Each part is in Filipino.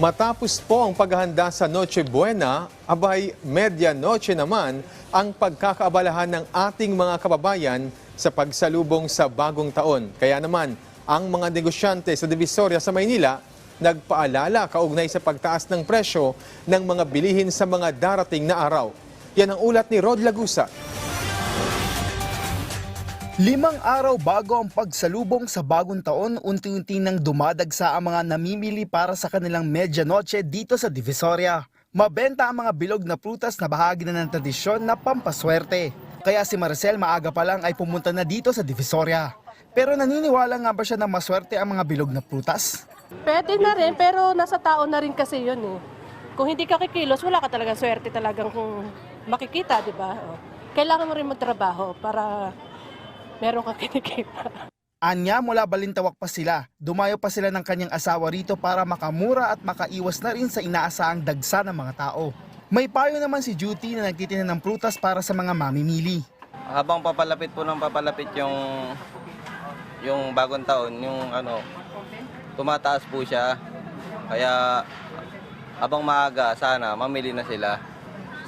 Matapos po ang paghahanda sa Noche Buena, abay medianoche naman ang pagkakaabalahan ng ating mga kababayan sa pagsalubong sa bagong taon. Kaya naman, ang mga negosyante sa Divisoria sa Maynila nagpaalala kaugnay sa pagtaas ng presyo ng mga bilihin sa mga darating na araw. Yan ang ulat ni Rod Lagusa. Limang araw bago ang pagsalubong sa bagong taon, unti-unti nang dumadagsa ang mga namimili para sa kanilang medianoche dito sa Divisoria. Mabenta ang mga bilog na prutas na bahagi na ng tradisyon na pampaswerte. Kaya si Marcel maaga pa lang ay pumunta na dito sa Divisoria. Pero naniniwala nga ba siya na maswerte ang mga bilog na prutas? Pwede na rin, pero nasa tao na rin kasi yun eh. Kung hindi ka kikilos, wala ka talagang swerte talagang kung makikita, di ba? O. Kailangan mo rin magtrabaho para meron kang kinikita. Anya mula Balintawak pa sila, dumayo pa sila ng kanyang asawa rito para makamura at makaiwas na rin sa inaasahang dagsa ng mga tao. May payo naman si Juty na nagtitinda ng prutas para sa mga mamimili. habang papalapit po ng papalapit yung yung bagong taon, yung ano, tumataas po siya. Kaya habang maaga, sana mamili na sila.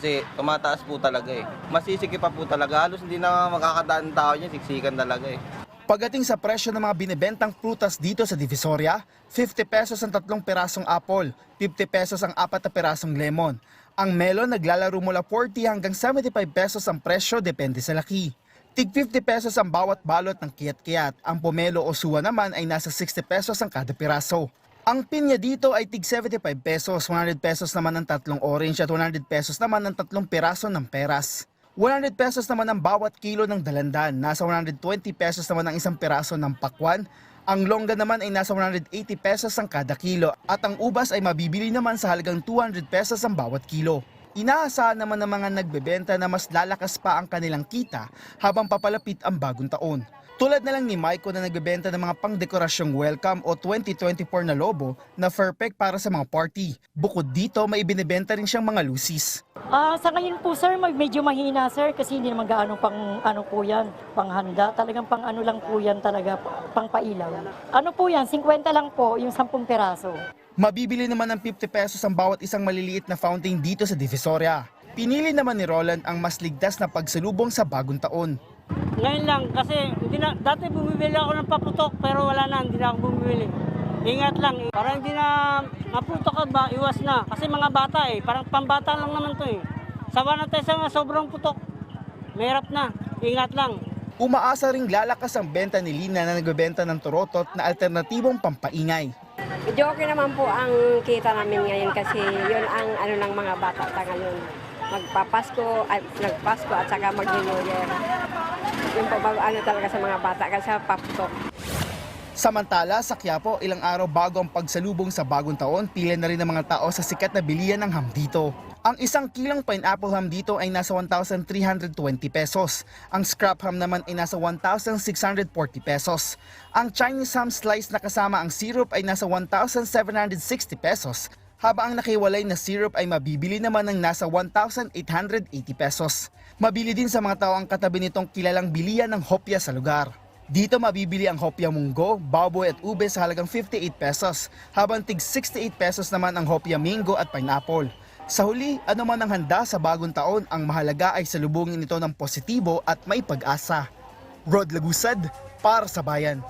Kasi tumataas po talaga eh. Masisiki pa po talaga. Halos hindi na makakadaan tao niya, siksikan talaga eh. Pagdating sa presyo ng mga binibentang prutas dito sa Divisoria, 50 pesos ang tatlong perasong apple, 50 pesos ang apat na perasong lemon. Ang melon naglalaro mula 40 hanggang 75 pesos ang presyo depende sa laki. Tig 50 pesos ang bawat balot ng kiyat-kiyat. Ang pomelo o suwa naman ay nasa 60 pesos ang kada piraso. Ang pinya dito ay tig 75 pesos, 100 pesos naman ang tatlong orange at 100 pesos naman ang tatlong piraso ng peras. 100 pesos naman ang bawat kilo ng dalandan, nasa 120 pesos naman ang isang piraso ng pakwan, ang longga naman ay nasa 180 pesos ang kada kilo at ang ubas ay mabibili naman sa halagang 200 pesos ang bawat kilo. Inaasahan naman ng mga nagbebenta na mas lalakas pa ang kanilang kita habang papalapit ang bagong taon. Tulad na lang ni Maiko na nagbebenta ng mga pangdekorasyong welcome o 2024 na lobo na perfect para sa mga party. Bukod dito, may ibinebenta rin siyang mga lucis. Ah, sa ngayon po sir, medyo mahina sir kasi hindi naman gaano pang ano po yan, panghanda. Talagang pang ano lang po yan talaga, pang pailaw. Ano po yan, 50 lang po yung 10 peraso. Mabibili naman ng 50 pesos ang bawat isang maliliit na fountain dito sa Divisoria. Pinili naman ni Roland ang mas ligtas na pagsalubong sa bagong taon. Ngayon lang kasi hindi na, dati bumibili ako ng paputok pero wala na, hindi na ako bumibili. Ingat lang, eh. para hindi na maputok ka ba, iwas na. Kasi mga bata eh, parang pambata lang naman to eh. Sawa na tayo sa mga sobrang putok. Mahirap na, ingat lang. Umaasa ring lalakas ang benta ni Lina na nagbebenta ng turotot na alternatibong pampaingay. Medyo okay naman po ang kita namin ngayon kasi yun ang ano ng mga bata ta ngayon. Magpapasko at nagpasko at saka mag-New. Yung ano talaga sa mga bata kasi sa. Samantala, sa Quiapo, ilang araw bago ang pagsalubong sa bagong taon, pila na rin ng mga tao sa sikat na bilihan ng ham dito. Ang isang kilong pineapple ham dito ay nasa 1,320 pesos. Ang scrap ham naman ay nasa 1,640 pesos. Ang Chinese ham slice na kasama ang syrup ay nasa 1,760 pesos. Habang ang nakiwalay na syrup ay mabibili naman ng nasa 1,880 pesos. Mabili din sa mga tao ang katabi nitong kilalang bilihan ng hopya sa lugar. Dito mabibili ang hopya munggo, baboy at ube sa halagang 58 pesos, habang tig 68 pesos naman ang hopya mingo at pineapple. Sa huli, ano man ang handa sa bagong taon, ang mahalaga ay salubungin ito ng positibo at may pag-asa. Rod Lagusad, para sa bayan.